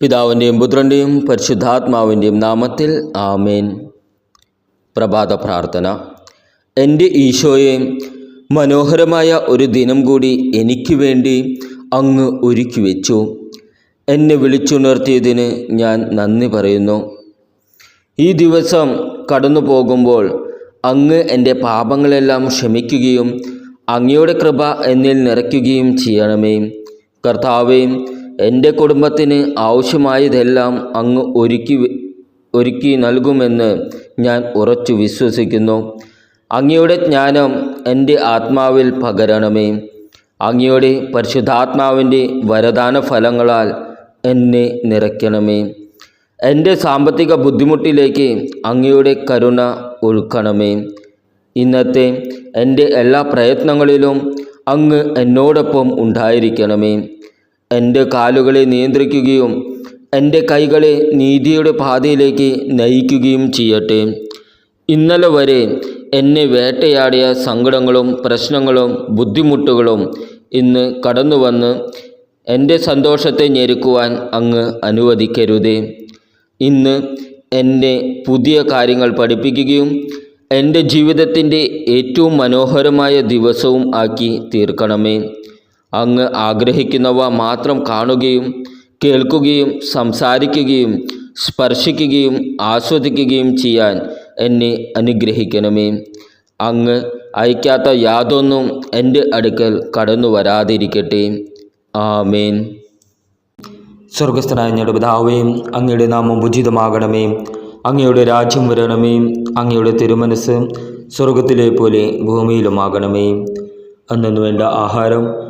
പിതാവിന്റെയും പുത്രന്റെയും പരിശുദ്ധാത്മാവിന്റെയും നാമത്തിൽ ആമേൻ. പ്രഭാത പ്രാർത്ഥന. എന്റെ ഈശോയെ മനോഹരമായ ഒരു ദിനം കൂടി എനിക്ക് വേണ്ടി അങ്ങ് ഒരുക്കി വെച്ചു. എന്നെ വിളിച്ചുണർത്തിയതിന് ഞാൻ നന്ദി പറയുന്നു. ഈ ദിവസം കടന്നു പോകുമ്പോൾ അങ്ങ് എന്റെ പാപങ്ങളെല്ലാം ക്ഷമിക്കുകയും അങ്ങയുടെ കൃപ എന്നിൽ നിറയ്ക്കുകയും ചെയ്യണമേ. കർത്താവേ എന്റെ കുടുംബത്തിന് ആവശ്യമായതെല്ലാം അങ്ങ് ഒരുക്കി ഒരുക്കി നൽകുമെന്ന് ഞാൻ ഉറച്ചു വിശ്വസിക്കുന്നു. അങ്ങയുടെ ജ്ഞാനം എന്റെ ആത്മാവിൽ പകരണമേ. അങ്ങയുടെ പരിശുദ്ധാത്മാവിന്റെ വരദാന ഫലങ്ങളാൽ എന്നെ നിറയ്ക്കണമേ. എന്റെ സാമ്പത്തിക ബുദ്ധിമുട്ടിലേക്ക് അങ്ങയുടെ കരുണ ഒഴുക്കണമേ. ഇന്നത്തെ എന്റെ എല്ലാ പ്രയത്നങ്ങളിലും അങ്ങ് എന്നോടൊപ്പം ഉണ്ടായിരിക്കണമേ. എന്റെ കാലുകളെ നിയന്ത്രിക്കുകയും എന്റെ കൈകളെ നീതിയുടെ പാതയിലേക്ക് നയിക്കുകയും ചെയ്യട്ടെ. ഇന്നലെ വരെ എന്നെ വേട്ടയാടിയ സങ്കടങ്ങളും പ്രശ്നങ്ങളും ബുദ്ധിമുട്ടുകളും ഇന്ന് കടന്നു വന്ന് എന്റെ സന്തോഷത്തെ ഞെരുക്കുവാൻ അങ്ങ് അനുവദിക്കരുതേ. ഇന്ന് എന്നെ പുതിയ കാര്യങ്ങൾ പഠിപ്പിക്കുകയും എന്റെ ജീവിതത്തിന്റെ ഏറ്റവും മനോഹരമായ ദിവസവും ആക്കി തീർക്കണമേ. അങ്ങ് ആഗ്രഹിക്കുന്നവ മാത്രം കാണുകയും കേൾക്കുകയും സംസാരിക്കുകയും സ്പർശിക്കുകയും ആസ്വദിക്കുകയും ചെയ്യാൻ എന്നെ അനുഗ്രഹിക്കണമേ. അങ്ങ് അയക്കാത്ത യാതൊന്നും എന്റെ അടുക്കൽ കടന്നു വരാതിരിക്കട്ടെ. ആമേൻ. സ്വർഗസ്ഥനായ ഞങ്ങളുടെ പിതാവേ അങ്ങയുടെ നാമം ഉചിതമാകണമേ. അങ്ങയുടെ രാജ്യം വരണമേ. അങ്ങയുടെ തിരുമനസ് സ്വർഗത്തിലെ പോലെ ഭൂമിയിലുമാകണമേ. അന്നു വേണ്ട ആഹാരം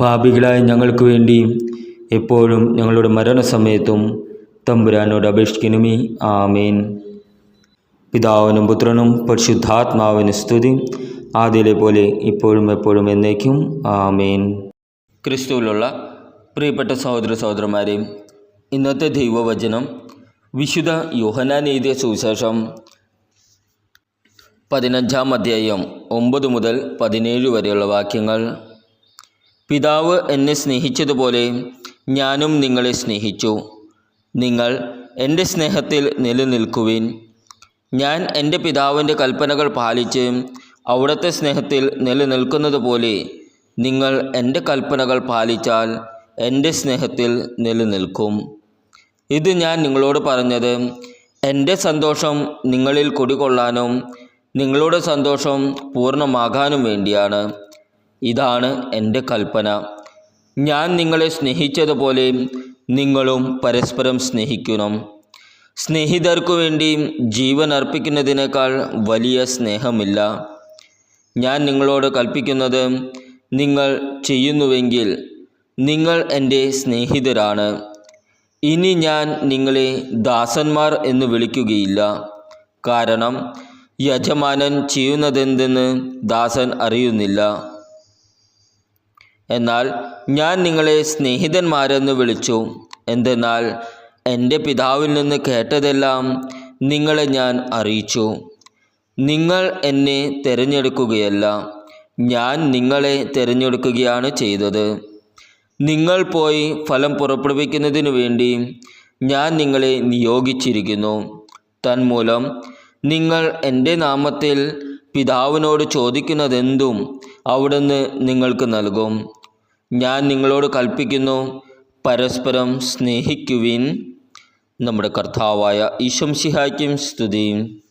പാപികളായ ഞങ്ങൾക്ക് വേണ്ടി എപ്പോഴും ഞങ്ങളുടെ മരണസമയത്തും തമ്പുരാനോട് അപേക്ഷിക്കണമേ. ആമേൻ. പിതാവിനും പുത്രനും പരിശുദ്ധാത്മാവിന് സ്തുതി. ആദ്യയിലെ പോലെ ഇപ്പോഴും എപ്പോഴും എന്നേക്കും. ആമേൻ. ക്രിസ്തുവിലുള്ള പ്രിയപ്പെട്ട സഹോദര സഹോദരന്മാരെ ഇന്നത്തെ ദൈവവചനം വിശുദ്ധ യോഹനാൻ എഴുതിയ സുവിശേഷം പതിനഞ്ചാം അധ്യായം ഒമ്പത് മുതൽ പതിനേഴ് വരെയുള്ള വാക്യങ്ങൾ. പിതാവ് എന്നെ സ്നേഹിച്ചതുപോലെ ഞാനും നിങ്ങളെ സ്നേഹിച്ചു. നിങ്ങൾ എന്റെ സ്നേഹത്തിൽ നിലനിൽക്കുവിൻ. ഞാൻ എന്റെ പിതാവിന്റെ കൽപ്പനകൾ പാലിച്ച് അവിടുത്തെ സ്നേഹത്തിൽ നിലനിൽക്കുന്നത് പോലെ നിങ്ങൾ എന്റെ കൽപ്പനകൾ പാലിച്ചാൽ എന്റെ സ്നേഹത്തിൽ നിലനിൽക്കും. ഇത് ഞാൻ നിങ്ങളോട് പറഞ്ഞത് എന്റെ സന്തോഷം നിങ്ങളിൽ കുടികൊള്ളാനും നിങ്ങളുടെ സന്തോഷം പൂർണമാകാനും വേണ്ടിയാണ്. ഇതാണ് എന്റെ കൽപ്പന. ഞാൻ നിങ്ങളെ സ്നേഹിച്ചതുപോലെ നിങ്ങളും പരസ്പരം സ്നേഹിക്കണം. സ്നേഹിതർക്കു വേണ്ടി ജീവൻ അർപ്പിക്കുന്നതിനേക്കാൾ വലിയ സ്നേഹമില്ല. ഞാൻ നിങ്ങളോട് കൽപ്പിക്കുന്നത് നിങ്ങൾ ചെയ്യുന്നുവെങ്കിൽ നിങ്ങൾ എന്റെ സ്നേഹിതരാണ്. ഇനി ഞാൻ നിങ്ങളെ ദാസന്മാർ എന്ന് വിളിക്കുകയില്ല. കാരണം യജമാനൻ ചെയ്യുന്നതെന്തെന്ന് ദാസൻ അറിയുന്നില്ല. എന്നാൽ ഞാൻ നിങ്ങളെ സ്നേഹിതന്മാരെന്ന് വിളിച്ചു. എന്തെന്നാൽ എന്റെ പിതാവിൽ നിന്ന് കേട്ടതെല്ലാം നിങ്ങളെ ഞാൻ അറിയിച്ചു. നിങ്ങൾ എന്നെ തിരഞ്ഞെടുക്കുകയല്ല ഞാൻ നിങ്ങളെ തിരഞ്ഞെടുക്കുകയാണ് ചെയ്തത്. നിങ്ങൾ പോയി ഫലം പുറപ്പെടുവിക്കുന്നതിനു വേണ്ടി ഞാൻ നിങ്ങളെ നിയോഗിച്ചിരിക്കുന്നു. തന്മൂലം നിങ്ങൾ എന്റെ നാമത്തിൽ പിതാവിനോട് ചോദിക്കുന്നതെന്തും അവിടുന്ന് നിങ്ങൾക്ക് നൽകും. ഞാൻ നിങ്ങളോട് കൽപ്പിക്കുന്നു പരസ്പരം സ്നേഹിക്കുവിൻ. നമ്മുടെ കർത്താവായ ഈശംസിഹായ്ക്കും സ്തുതിയും.